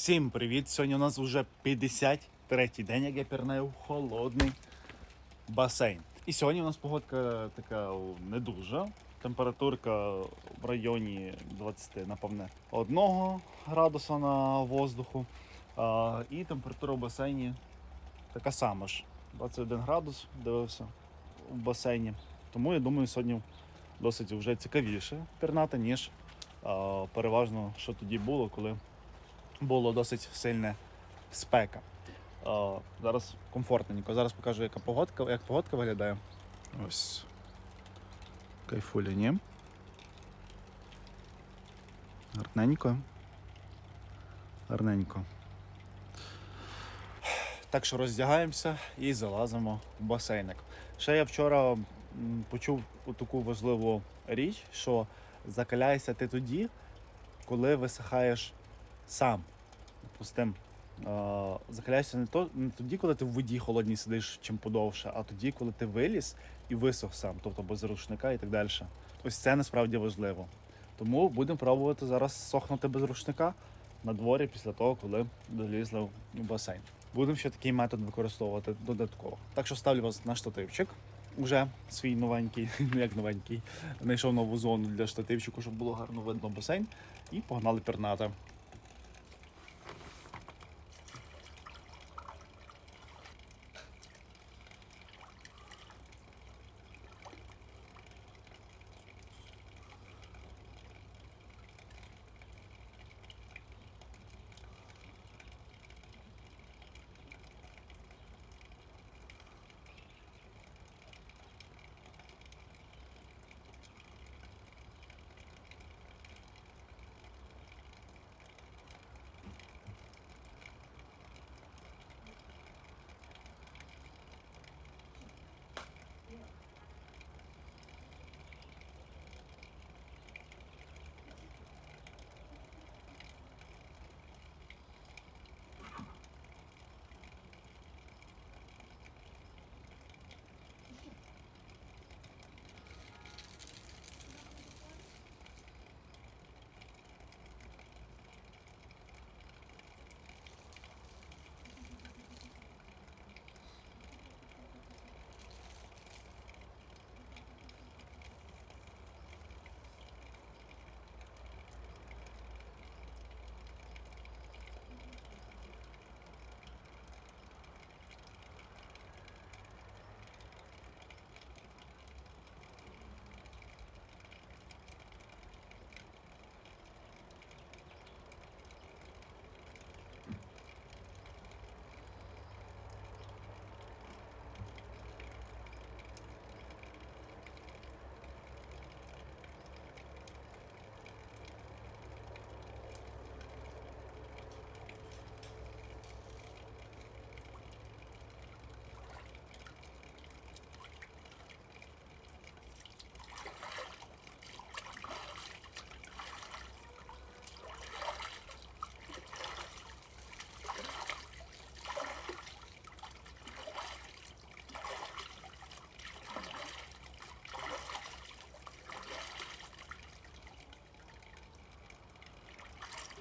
Всім привіт! Сьогодні у нас вже 53-й день, як я пірнаю холодний басейн. І сьогодні у нас погодка така не дуже. Температурка в районі 20, напевне, 1 градуса на воздуху. А, і температура в басейні така сама ж. 21 градус дивився в басейні. Тому я думаю, сьогодні досить вже цікавіше пірнати, ніж а, переважно, що тоді було, коли було досить сильне спека. А, зараз комфортненько. Зараз покажу, яка погодка, як погодка виглядає. Ось. Кайфуля, ні? Гарненько. Гарненько. Так що роздягаємося і залазимо в басейник. Ще я вчора почув таку важливу річ, що закаляєшся ти тоді, коли висихаєш сам. Допустим, закаляєшся не, то, не тоді, коли ти в воді холодній сидиш чим подовше, а тоді, коли ти виліз і висох сам, тобто без рушника і так далі. Ось це насправді важливо. Тому будемо пробувати зараз сохнути без рушника на дворі після того, коли долізли в басейн. Будемо ще такий метод використовувати додатково. Так що ставлю вас на штативчик. Уже свій новенький, ну як новенький, знайшов нову зону для штативчику, щоб було гарно видно басейн. І погнали пірнати.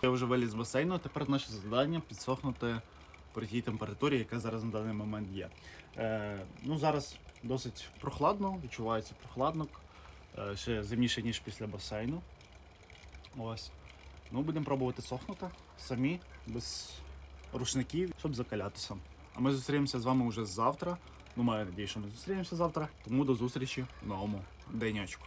Я вже виліз з басейну, тепер наше завдання підсохнути при тій температурі, яка зараз на даний момент є. Е, ну, зараз досить прохладно, відчувається прохладно, е, ще зимніше, ніж після басейну. Ось. Ну, будемо пробувати сохнути самі, без рушників, щоб закалятися. А ми зустрінемося з вами вже завтра. Ну, маю надію, що ми зустрінемося завтра. Тому до зустрічі в новому денечку.